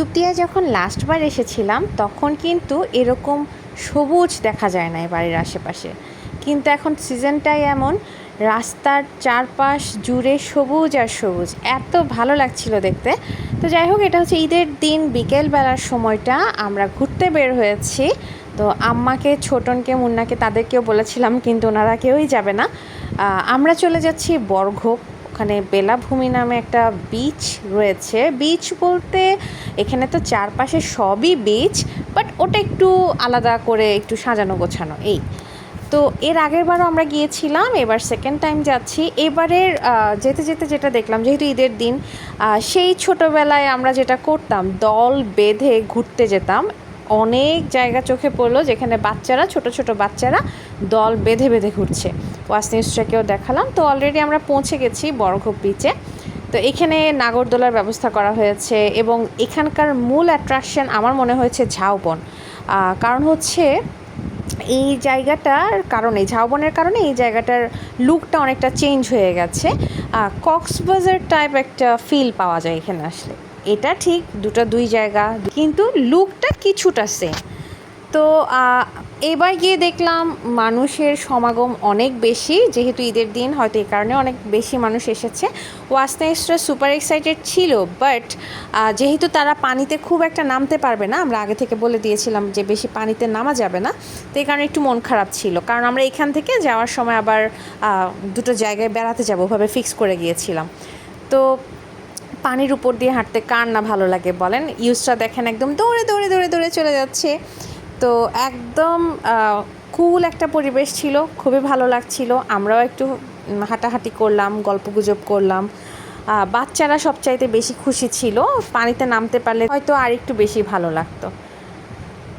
কুতুবদিয়া যখন লাস্টবার এসেছিলাম, তখন কিন্তু এরকম সবুজ দেখা যায় না এই বাড়ির আশেপাশে। কিন্তু এখন সিজনটাই এমন, রাস্তার চারপাশ জুড়ে সবুজ আর সবুজ। এত ভালো লাগছিল দেখতে। তো যাই হোক, এটা হচ্ছে ঈদের দিন, বিকেলবেলার সময়টা। আমরা ঘুরতে বের হয়েছি। তো আম্মাকে, ছোটনকে, মুন্নাকে তাদেরকেও বলেছিলাম, কিন্তু ওনারা কেউই যাবে না। আমরা চলে যাচ্ছি বরঘোপ। ওখানে বেলাভূমি নামে একটা বিচ রয়েছে। বিচ বলতে এখানে তো চারপাশে সবই বিচ বাট ওটা একটু আলাদা করে একটু সাজানো গোছানো, এই। তো এর আগের বারও আমরা গিয়েছিলাম, এবার সেকেন্ড টাইম যাচ্ছি। এবারের যেতে যেতে যেটা দেখলাম, যেহেতু ঈদের দিন সেই ছোটোবেলায় আমরা যেটা করতাম, দল বেঁধে ঘুরতে যেতাম। অনেক জায়গা চোখে পড়ল যেখানে বাচ্চারা, ছোট ছোট বাচ্চারা দল বেঁধে বেঁধে ঘুরছে। ওয়াস নিউজটাকেও দেখালাম। তো অলরেডি আমরা পৌঁছে গেছি বড়ঘোপ বিচে তো এখানে নাগরদোলার ব্যবস্থা করা হয়েছে এবং এখানকার মূল অ্যাট্রাকশন আমার মনে হয়েছে ঝাউবন। কারণ হচ্ছে এই জায়গাটার কারণে, ঝাউবনের কারণে এই জায়গাটার লুকটা অনেকটা চেঞ্জ হয়ে গেছে। কক্সবাজার টাইপ একটা ফিল পাওয়া যায় এখানে আসলে। এটা ঠিক দুটো দুই জায়গা, কিন্তু লুকটা কিছুটা সেম তো এবার গিয়ে দেখলাম মানুষের সমাগম অনেক বেশি, যেহেতু ঈদের দিন, হয়তো এই কারণে অনেক বেশি মানুষ এসেছে। ওয়াসনাইসরা সুপার এক্সাইটেড ছিল বাট যেহেতু তারা পানিতে খুব একটা নামতে পারবে না, আমরা আগে থেকে বলে দিয়েছিলাম যে বেশি পানিতে নামা যাবে না, তো এই কারণে একটু মন খারাপ ছিল। কারণ আমরা এখান থেকে যাওয়ার সময় আবার দুটো জায়গায় বেড়াতে যাব, ওভাবে ফিক্স করে গিয়েছিলাম। তো পানির উপর দিয়ে হাঁটতে কার না ভালো লাগে বলেন। ইউজটা দেখেন একদম দৌড়ে দৌড়ে দৌড়ে দৌড়ে চলে যাচ্ছে। তো একদম কুল একটা পরিবেশ ছিল, খুবই ভালো লাগছিল। আমরাও একটু হাঁটাহাঁটি করলাম, গল্প গুজব করলাম। বাচ্চারা সবচাইতে বেশি খুশি ছিল, পানিতে নামতে পারলে হয়তো আর একটু বেশি ভালো লাগতো।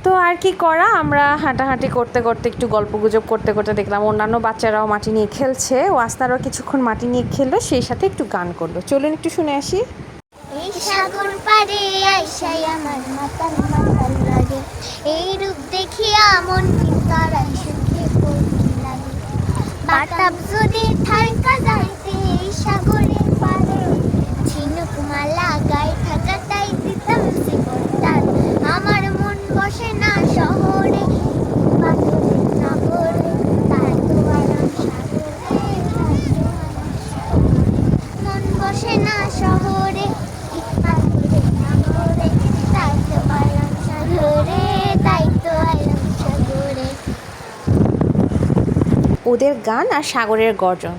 তো আর কি করা? আমরা হাঁটাহাঁটি করতে করতে একটু গল্প গুজব করতে করতে দেখলাম, অন্যান্য বাচ্চারাও মাটি নিয়ে খেলছে ও আস্তারাও কিছুক্ষণ মাটি নিয়ে খেললো, সেই সাথে একটু গান করল। চলুন একটু শুনে আসি। সাগর লাগে। এই রূপ দেখিয়া মন তারাই লাগে। বাতাব যদি ঠাইকা যাইতে এই সাগরের পারে ঝিনুক মালা গায়ে থাকাটাই দিতাম সে করতাম আমার মন বসে না শহরে পাথরের নগরে তাই তো আরাম সাগরে তাই তো আরাম সাগরে। মন বসে না শহরে পাথরের নগরে তাই তো আরাম সাগরে তাই তো আরাম সাগরে ওদের গান আর সাগরের গর্জন।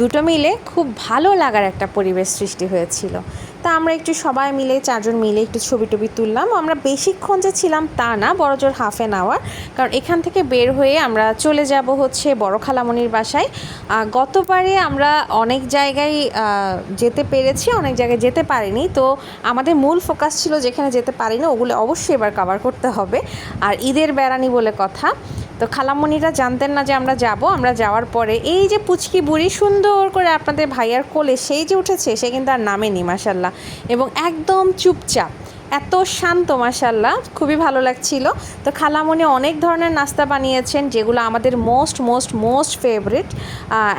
দুটো মিলে খুব ভালো লাগার একটা পরিবেশ সৃষ্টি হয়েছিল। তা আমরা একটু সবাই মিলে, চারজন মিলে একটু ছবি টবি তুললাম। আমরা বেশিক্ষণ যে ছিলাম তা না, বড় জোর হাফ অ্যান আওয়ার কারণ এখান থেকে বের হয়ে আমরা চলে যাব হচ্ছে বড় খালামণির বাসায়। গতবারে আমরা অনেক জায়গায় যেতে পেরেছি, অনেক জায়গায় যেতে পারিনি। তো আমাদের মূল ফোকাস ছিল যেখানে যেতে পারিনি, ওগুলো অবশ্যই এবার কভার করতে হবে। আর ঈদের বেড়ানি বলে কথা। তো খালামণিরা জানতেন না যে আমরা যাব, আমরা যাওয়ার পরে এই যে পুচকি বুড়ি সুন্দর করে আপনাদের ভাইয়ার কোলে সেই যে উঠেছে, সে কিন্তু আর নামেনি মাসাল্লাহ এবং একদম চুপচাপ এত শান্ত মাসাল্লাহ খুবই ভালো লাগছিল। তো খালামণি অনেক ধরনের নাস্তা বানিয়েছেন যেগুলো আমাদের মোস্ট মোস্ট মোস্ট ফেভারিট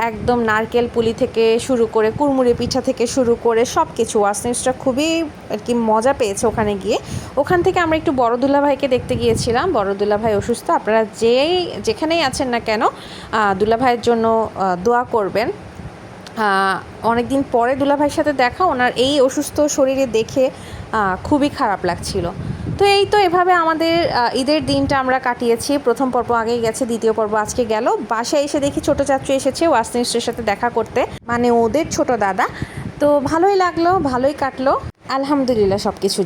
একদম নারকেল পুলি থেকে শুরু করে কুড়মুড়ি পিঠা থেকে শুরু করে সব কিছু ওয়াসনিউসটা খুবই আর কি মজা পেয়েছে ওখানে গিয়ে। ওখান থেকে আমরা একটু বড় দুলা ভাইকে দেখতে গিয়েছিলাম। বড় দুলা ভাই অসুস্থ আপনারা যেই যেখানেই আছেন না কেন আহ, দুলা ভাইয়ের জন্য দোয়া করবেন। অনেক দিন পরে দুলাভাইয়ের সাথে দেখা ওনার এই অসুস্থ শরীরে দেখে খুবই খারাপ লাগছিল। তো এই তো এভাবে আমাদের ঈদের দিনটা আমরা কাটিয়েছি। প্রথম পর্ব আগেই গেছে, দ্বিতীয় পর্ব আজকে গেল। বাসায় এসে দেখি ছোট চাচু এসেছে ওয়াসনিস্টের সাথে দেখা করতে মানে ওদের ছোট দাদা। তো ভালোই লাগল, ভালোই কাটলো। আলহামদুলিল্লাহ সব কিছু